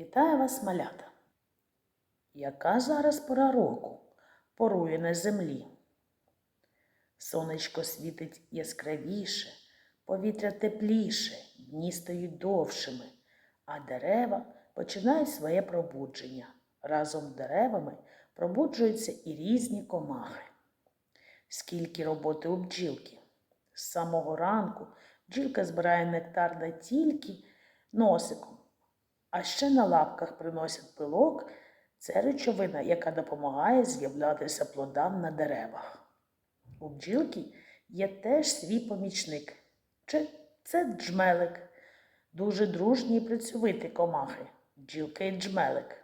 Вітаю вас, малята! Яка зараз пора року порує на землі? Сонечко світить яскравіше, повітря тепліше, дні стають довшими, а дерева починають своє пробудження. Разом з деревами пробуджуються і різні комахи. Скільки роботи у бджілки. З самого ранку бджілка збирає нектар не тільки носиком, а ще на лапках приносять пилок. Це речовина, яка допомагає з'являтися плодам на деревах. У бджілки є теж свій помічник. Чи це джмелик, дуже дружні і працьовиті комахи, бджілка і джмелик.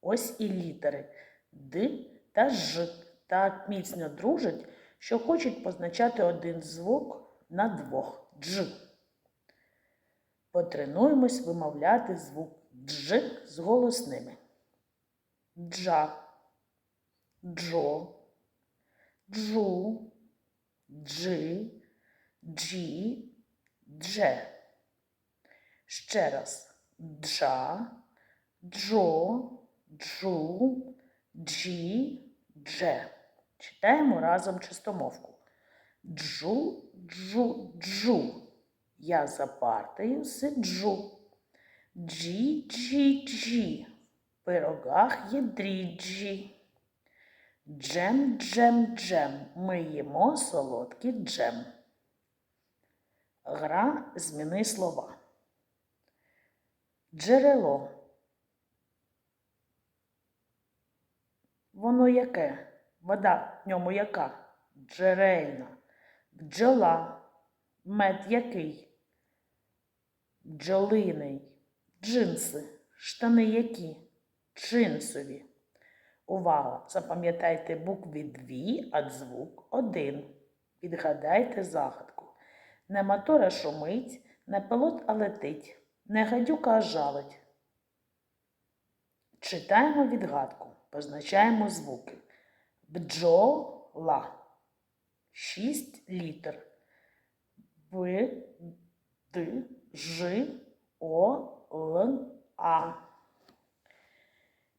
Ось і літери Д та Ж так міцно дружать, що хочуть позначати один звук на двох дж. Потренуємось вимовляти звук дж з голосними. Джа, джо, джу, джи, джі, дже. Ще раз джа, джо, джу, джі, дже. Читаємо разом чистомовку. Джу, джу, джу. Я за партою сиджу. Джі, джі, джі. В пирогах є дріджі. Джем, джем, джем. Ми їмо солодкий джем. Гра зміни слова. Джерело. Воно яке? Вода в ньому яка? Джерельна. Бджола. Мед який? Бджолиний. Джинси. Штани які? Джинсові. Увага! Запам'ятайте букви дві, а звук один. Відгадайте загадку. Не мотора шумить, не пилот, а летить, не гадюка а жалить. Читаємо відгадку, позначаємо звуки. Бджола. Шість літер. Б, Ж, О, Л, А.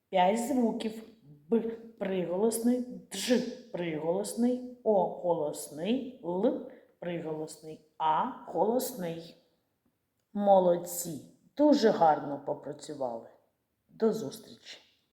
П'ять звуків. Б приголосний, Дж приголосний, О голосний, Л приголосний, А голосний. Молодці. Дуже гарно попрацювали. До зустрічі!